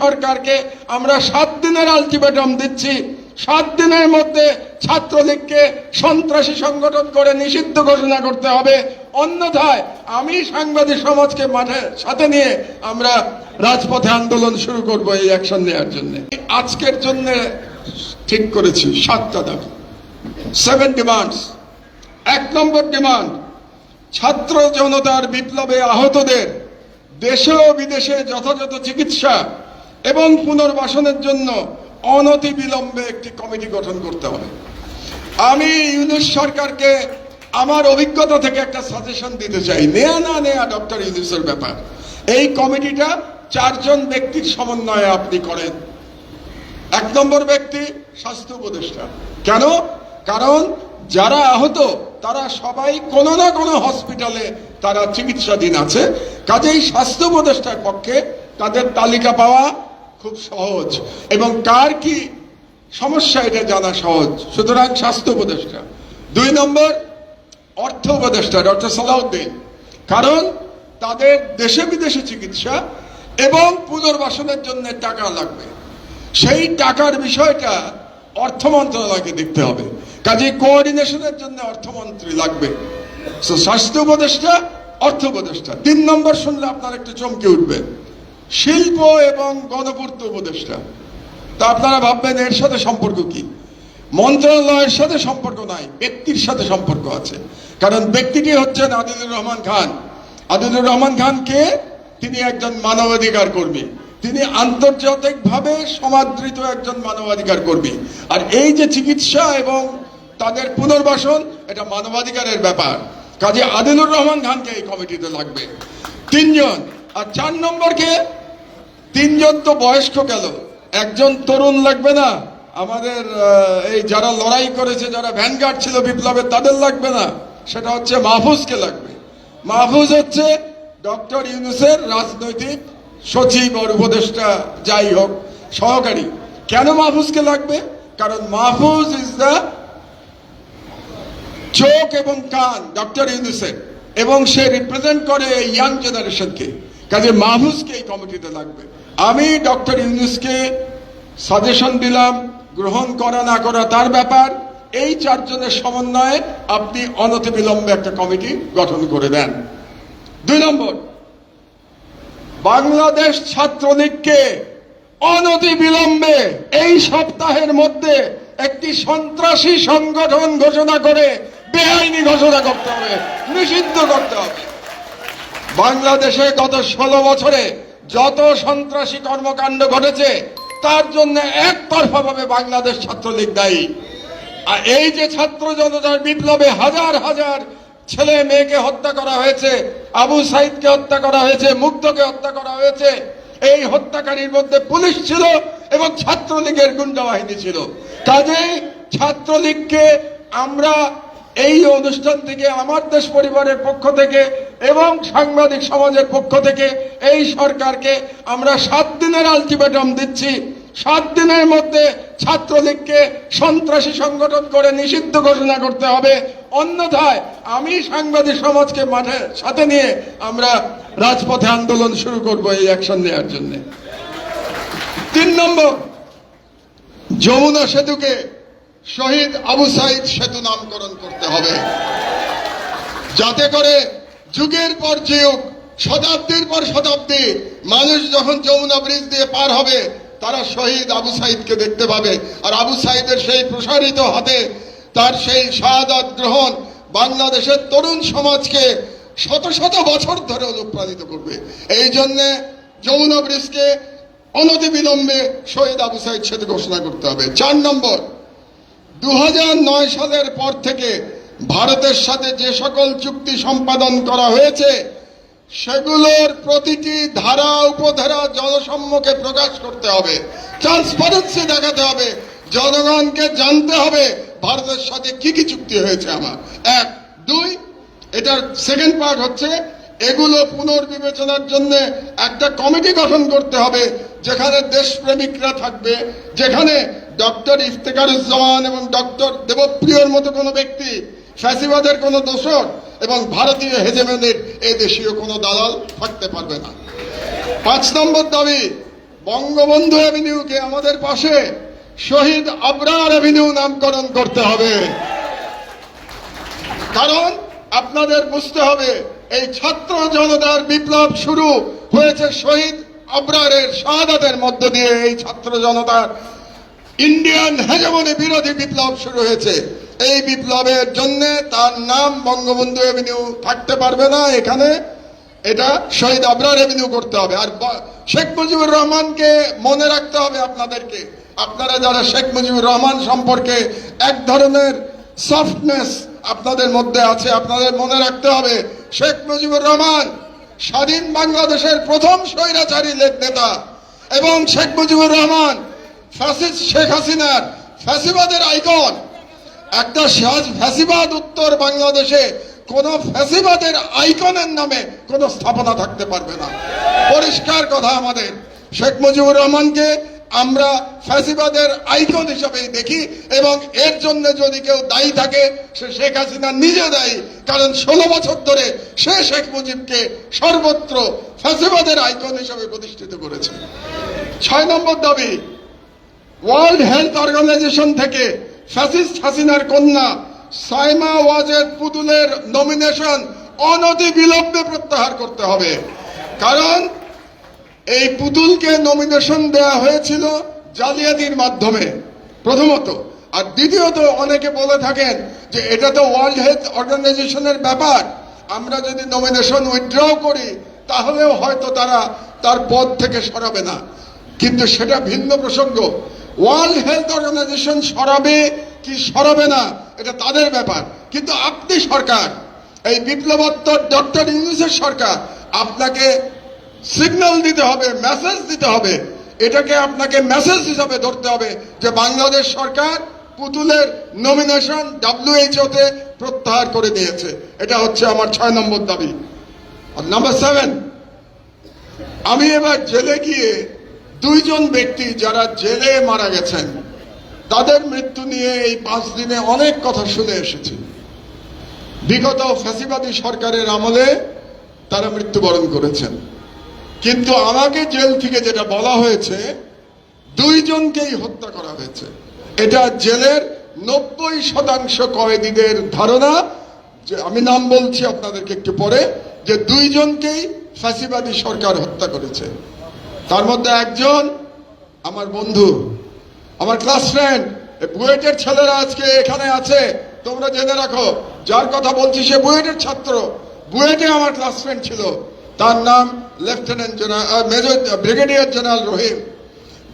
সরকারকে আমরা সাত দিনের আলটিমেটাম দিচ্ছি। সাত দিনের মধ্যে ছাত্রলীগকে সন্ত্রাসী সংগঠন করে নিষিদ্ধ ঘোষণা করতে হবে। অন্যথায় আমি সাংবাদিক সমাজকে মাঠে, সাথে নিয়ে আমরা রাজপথে আন্দোলন শুরু করব এই অ্যাকশন নেওয়ার জন্য। আজকের জন্য ঠিক করেছি সাতটা দাবি। সেভেন ডিমান্ডস এক নম্বর ডিমান্ড ছাত্র জনতার বিপ্লবে আহতদের দেশে ও বিদেশে যথাযথ চিকিৎসা এবং পুনর্বাসনের জন্য অনতি বিলম্বে একটি কমিটি গঠন করতে হবে। আমি ইউনুস সরকারকে আমার অভিজ্ঞতা থেকে একটা সাজেশন দিতে চাই। নেয়া না নেয়া, ডক্টর ইউনুসের ব্যাপার। এই কমিটিটা চারজন ব্যক্তির সমন্বয়ে আপনি করেন। এক নম্বর ব্যক্তি স্বাস্থ্য উপদেষ্টা। কেন? কারণ যারা আহত, তারা সবাই কোনো না কোনো হসপিটালে তারা চিকিৎসাধীন আছে। কাজেই স্বাস্থ্য উপদেষ্টার পক্ষে তাদের তালিকা পাওয়া খুব সহজ। এবং কার কি সমস্যা এটা জানা সহজ। সুতরাং স্বাস্থ্য উপদেষ্টা। দুই নম্বর, অর্থ উপদেষ্টা, ডক্টর সালাউদ্দিন। কারণ তাদের দেশে বিদেশে চিকিৎসা এবং পুনর্বাসনের জন্য টাকা লাগবে। সেই টাকার বিষয়টা অর্থ মন্ত্রণালয়কে দেখতে হবে। কাজে কোঅর্ডিনেশনের জন্য অর্থমন্ত্রী লাগবে। স্বাস্থ্য উপদেষ্টা, অর্থ উপদেষ্টা। তিন নম্বর শুনলে আপনার একটু চমকে উঠবেন শিল্প এবং গণপূর্ত উপদেষ্টা। তা আপনারা ভাববেন, এর সাথে সম্পর্ক কি? মন্ত্রণালয়ের সাথে সম্পর্ক নাই, ব্যক্তির সাথে সম্পর্ক আছে। কারণ ব্যক্তিটি হচ্ছেন আদিলুর রহমান খান। আদিলুর রহমান খানকে তিনি একজন মানবাধিকার কর্মী। তিনি আন্তর্জাতিকভাবে সমাদৃত একজন মানবাধিকার কর্মী। আর এই যে চিকিৎসা এবং তাদের পুনর্বাসন, এটা মানবাধিকারের ব্যাপার। কাজে আদিলুর রহমান খানকে এই কমিটিতে লাগবে। তিনজন। আর চার নম্বরকে তিনজন তো বয়স্ক গেল। একজন তরুণ লাগবে না। আমাদের এই যারা লড়াই করেছে, যারা ভ্যানগার্ড ছিল বিপ্লবে, তাদের লাগবে না। সেটা হচ্ছে মাহফুজকে লাগবে। মাহফুজ হচ্ছে ডক্টর ইউনুসের রাজনৈতিক সচিব আর উপদেষ্টা, যাই হোক, সহকারী। কেন মাহফুজকে লাগবে? কারণ মাহফুজ ইজ দ্য চোখ এবং কান, ডক্টর ইউনুসের। এবং সে রিপ্রেজেন্ট করে ইয়াং জেনারেশনকে কাজে মাহফুজকে এই কমিটিতে লাগবে। আমি ডক্টর ইউনুসকে সাজেশন দিলাম, গ্রহণ করা না করা তার ব্যাপার। এই চারজনের সমন্বয়ে আপনি অনতিবিলম্বে একটা কমিটি গঠন করে দেন। দুই নম্বর, বাংলাদেশ ছাত্রলীগকে অনতি বিলম্বে এই সপ্তাহের মধ্যে একটি সন্ত্রাসী সংগঠন ঘোষণা করে বেআইনি ঘোষণা করতে হবে, নিষিদ্ধ করতে হবে। বাংলাদেশে গত ষোলো বছরে যত সন্ত্রাসী কর্মকাণ্ড ঘটেছে, তার জন্য একতরফাভাবে বাংলাদেশ ছাত্রলীগ দায়ী। আর এই যে ছাত্র জনতার বিপ্লবে হাজার হাজার ছেলে মেয়েকে হত্যা করা হয়েছে, আবু সাইদকে হত্যা করা হয়েছে, মুগ্ধকে হত্যা করা হয়েছে, এই হত্যাকারীর মধ্যে পুলিশ ছিল এবং ছাত্রলীগের গুন্ডা বাহিনী ছিল। কাজেই ছাত্রলীগকে আমরা এই অনুষ্ঠান থেকে, আমার দেশ পরিবারের পক্ষ থেকে এবং সাংবাদিক সমাজের পক্ষ থেকে এই সরকারকে আমরা সাত দিনের আলটিমেটাম দিচ্ছি। সাত দিনের মধ্যে ছাত্রলীগকে সন্ত্রাসী সংগঠন করে নিষিদ্ধ ঘোষণা করতে হবে। অন্যথায় আমি সাংবাদিক সমাজকে মাঠে, সাথে নিয়ে আমরা রাজপথে আন্দোলন শুরু করব এই অ্যাকশন নেওয়ার জন্য। তিন নম্বর, যমুনা সেতুকে শহীদ আবু সাইদ সেতু নামকরণ করতে হবে। যাতে করে যুগের পর যুগ, শতাব্দীর পর শতাব্দী, মানুষ যখন যমুনা ব্রিজ দিয়ে পার হবে, তারা শহীদ আবু সাইদকে দেখতে পাবে। আর আবু সাইদের সেই প্রসারিত হাতে, তার সেই শাহাদাত গ্রহণ বাংলাদেশের তরুণ সমাজকে শত শত বছর ধরে অনুপ্রাণিত করবে। এই জন্যে যমুনা ব্রিজকে অনতিবিলম্বে শহীদ আবু সাইদ সাথে ঘোষণা করতে হবে। চার নম্বর দু হাজার নয় সালের পর থেকে ভারতের সাথে যে সকল চুক্তি সম্পাদন করা হয়েছে, সেগুলোর প্রতিটি ধারা, উপধারা জনসম্মুখে প্রকাশ করতে হবে। ট্রান্সপারেন্সি দেখাতে হবে। জনগণকে জানতে হবে ভারতের সাথে কি কি চুক্তি হয়েছে আমার। এক, দুই, এটার সেকেন্ড পার্ট হচ্ছে, এগুলো পুনর্বিবেচনার জন্য একটা কমিটি গঠন করতে হবে, যেখানে দেশপ্রেমিকরা থাকবে, যেখানে ডক্টর ইফতেকারুজ্জামান এবং ডক্টর দেবপ্রিয়র মতো কোনো ব্যক্তি ফ্যাসিবাদের কোনো দোষর এবং ভারতীয় হেজেমেনের এ দেশীয় কোনো দালাল থাকতে পারবে না। পাঁচ নম্বর দাবি, বঙ্গবন্ধু অ্যাভিনিউকে আমাদের পাশে শহীদ আবরার অ্যাভিনিউ নামকরণ করতে হবে। কারণ আপনাদের বুঝতে হবে, এই ছাত্র জনতার বিপ্লব শুরু হয়েছে শহীদ আবরারের শাহাদাতের মধ্য দিয়ে। এই ছাত্র জনতার ইন্ডিয়ান হেজমনি বিরোধী বিপ্লব শুরু হয়েছে। এই বিপ্লবের জন্য তার নাম বঙ্গবন্ধু এভিনিউ থাকতে পারবে না এখানে। এটা শহীদ আবরার এভিনিউ করতে হবে। আর শেখ মুজিবুর রহমানকে মনে রাখতে হবে আপনাদেরকে। আপনারা যারা শেখ মুজিবুর রহমান সম্পর্কে এক ধরনের সফটনেস আপনাদের মধ্যে আছে, আপনাদের মনে রাখতে হবে, শেখ মুজিবুর রহমান স্বাধীন বাংলাদেশের প্রথম স্বৈরাচারী নেতা এবং শেখ মুজিবুর রহমান ফ্যাসিস্ট শেখ হাসিনার ফ্যাসিবাদের আইকন। একটা সাজ ফ্যাসিবাদ উত্তর বাংলাদেশে কোন ফ্যাসিবাদের আইকনের নামে কোন স্থাপনা থাকতে পারবে না। পরিষ্কার কথা আমাদের। শেখ মুজিবুর রহমানকে আমরা ফ্যাসিবাদের আইকন হিসাবেই দেখি এবং এর জন্য যদি কেউ দায়ী থাকে, সে শেখ হাসিনা নিজে দায়ী। কারণ ষোলো বছর ধরে সে শেখ মুজিবকে সর্বত্র ফ্যাসিবাদের আইকন হিসাবে প্রতিষ্ঠিত করেছে। ছয় নম্বর দাবি, ওয়ার্ল্ড হেলথ অর্গানাইজেশন থেকে ফ্যাসিস্ট হাসিনার কন্যা সাইমা ওয়াজেদ পুতুলের নমিনেশন অনতি বিলম্বে প্রত্যাহার করতে হবে। কারণ এই পুতুলকে নমিনেশন দেয়া হয়েছিল জালিয়াতির মাধ্যমে, প্রথমত। আর দ্বিতীয়ত, অনেকে বলে থাকেন যে এটা তো ওয়ার্ল্ড হেলথ অর্গানাইজেশনের ব্যাপার। আমরা যদি নমিনেশন উইথড্র করি, তাহলেও হয়তো তারা তার পদ থেকে সরাবে না। কিন্তু সেটা ভিন্ন প্রসঙ্গ। ওয়ার্ল্ড হেলথ অর্গানাইজেশন সরাবে কি সরাবে না, এটা তাদের ব্যাপার। কিন্তু আপনি সরকার, এই বিপ্লবোত্তর ডক্টর ইউনুসের সরকার, আপনাকে সিগন্যাল দিতে হবে মেসেজ দিতে হবে। এটাকে আপনাকে মেসেজ হিসাবে ধরতে হবে যে বাংলাদেশ সরকার পুতুলের নমিনেশন ডাব্লিউএইচও তে প্রত্যাহার করে দিয়েছে। এটা হচ্ছে আমার ছয় নম্বর দাবি। আর নাম্বার সেভেন আমি এবার জেলে গিয়ে দুইজন ব্যক্তি যারা জেলে মারা গেছেন, তাদের মৃত্যু নিয়ে এই পাঁচ দিনে অনেক কথা শুনে এসেছি। বিগত ফ্যাসিবাদী সরকারের আমলে তারা মৃত্যুবরণ করেছেন। কিন্তু আমাকে জেল থেকে যেটা বলা হয়েছে, দুইজনকেই হত্যা করা হয়েছে। এটা জেলের নব্বই শতাংশ কয়েদিদের ধারণা। যে আমি নাম বলছি আপনাদেরকে একটু পরে, যে দুইজনকেই ফ্যাসিবাদী সরকার হত্যা করেছে। তার মধ্যে একজন আমার বন্ধু, আমার ক্লাস ফ্রেন্ড বুয়েটের ছেলেরা আজকে এখানে আছে, তোমরা জেনে রাখো, যার কথা বলছি সে বুয়েটের ছাত্র, বুয়েটে আমার ক্লাস ফ্রেন্ড ছিল, তার নাম lieutenant general major brigadier general Rahim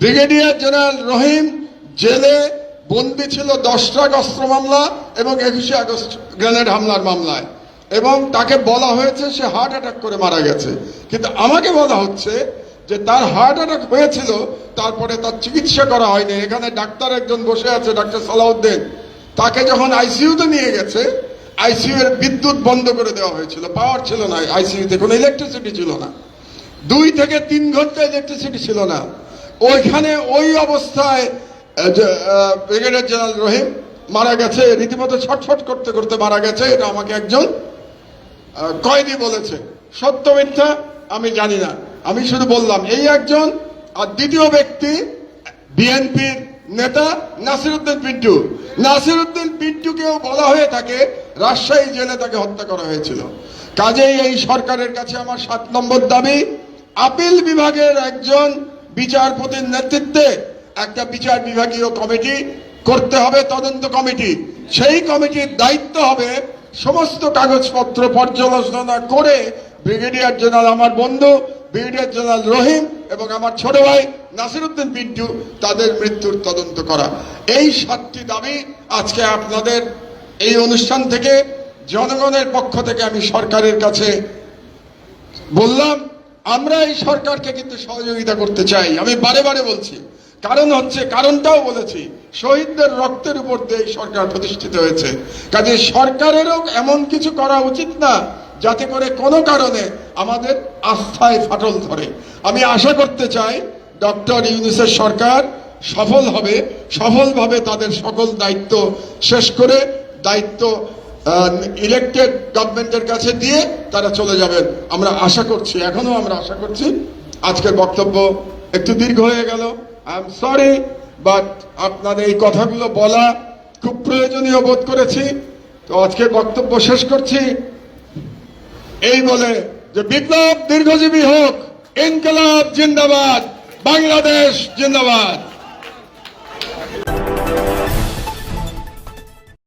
brigadier general Rahim জেলে বন্দি ছিল দশটা অস্ত্র মামলা এবং একুশে আগস্ট গ্রেনেড হামলার মামলায়। এবং তাকে বলা হয়েছে সে হার্ট অ্যাটাক করে মারা গেছে। কিন্তু আমাকে বলা হচ্ছে যে তার হার্ট অ্যাটাক হয়েছিল, তারপরে তার চিকিৎসা করা হয়নি। এখানে ডাক্তার একজন বসে আছে, ডাক্তার সালাউদ্দিন। তাকে যখন আইসিইউতে নিয়ে গেছে আইসিইউ এর বিদ্যুৎ বন্ধ করে দেওয়া হয়েছিল। পাওয়ার ছিল না আইসিইউতে কোনো ইলেকট্রিসিটি ছিল না। দুই থেকে তিন ঘণ্টা ইলেকট্রিসিটি ছিল না। ওইখানে ওই অবস্থায় ব্রিগেডিয়ার জেনারেল রহিম মারা গেছে। রীতিমতো ছটফট করতে করতে মারা গেছে। এটা আমাকে একজন কয়েদি বলেছে। সত্য মিথ্যা আমি জানি না। আমি শুধু বললাম, এই একজন আর দ্বিতীয় ব্যক্তি বিএনপির নেতা নাসিরুদ্দিন পিন্টু। নাসিরুদ্দিন পিন্টুকেও বলা হয়ে থাকে, রাজশাহী জেলে তাকে হত্যা করা হয়েছিল। কাজেই এই সরকারের কাছে আমার সাত নম্বর দাবি, আপিল বিভাগের একজন বিচারপতির নেতৃত্বে একটা বিচার বিভাগীয় কমিটি করতে হবে, তদন্ত কমিটি। সেই কমিটির দায়িত্ব হবে সমস্ত কাগজপত্র পর্যালোচনা করে ব্রিগেডিয়ার জেনারেল, আমার বন্ধু ব্রিগেডিয়ার জেনারেল রহিম এবং আমার ছোট ভাই নাসিরুদ্দিন পিন্টু, তাদের মৃত্যুর তদন্ত করা। এই সাতটি দাবি আজকে আপনাদের এই অনুষ্ঠান থেকে জনগণের পক্ষ থেকে আমি সরকারের কাছে বললাম, আমরা এই সরকারকে কিন্তু সহযোগিতা করতে চাই। আমি বারে বারে বলছি, কারণ হচ্ছে, কারণটাও বলেছি, শহীদদের রক্তের উপর দিয়ে এই সরকার প্রতিষ্ঠিত হয়েছে। কাজে সরকারেরও এমন কিছু করা উচিত না যাতে করে কোনো কারণে আমাদের আস্থায় ফাটল ধরে। আমি আশা করতে চাই ডক্টর ইউনিসের সরকার সফল হবে, সফলভাবে তাদের সকল দায়িত্ব শেষ করে দায়িত্ব ইলেকটেড গভর্নমেন্টের কাছে দিয়ে তারা চলে যাবেন। আমরা আশা করছি, এখনও আমরা আশা করছি। আজকের বক্তব্য একটু দীর্ঘ হয়ে গেল। আই এম সরি বাট আপনাদের এই কথাগুলো বলা খুব প্রয়োজনীয় বোধ করেছি। তো আজকে বক্তব্য শেষ করছি। এই বলে যে বিপ্লব দীর্ঘজীবী হোক ইনকলাব জিন্দাবাদ বাংলাদেশ জিন্দাবাদ।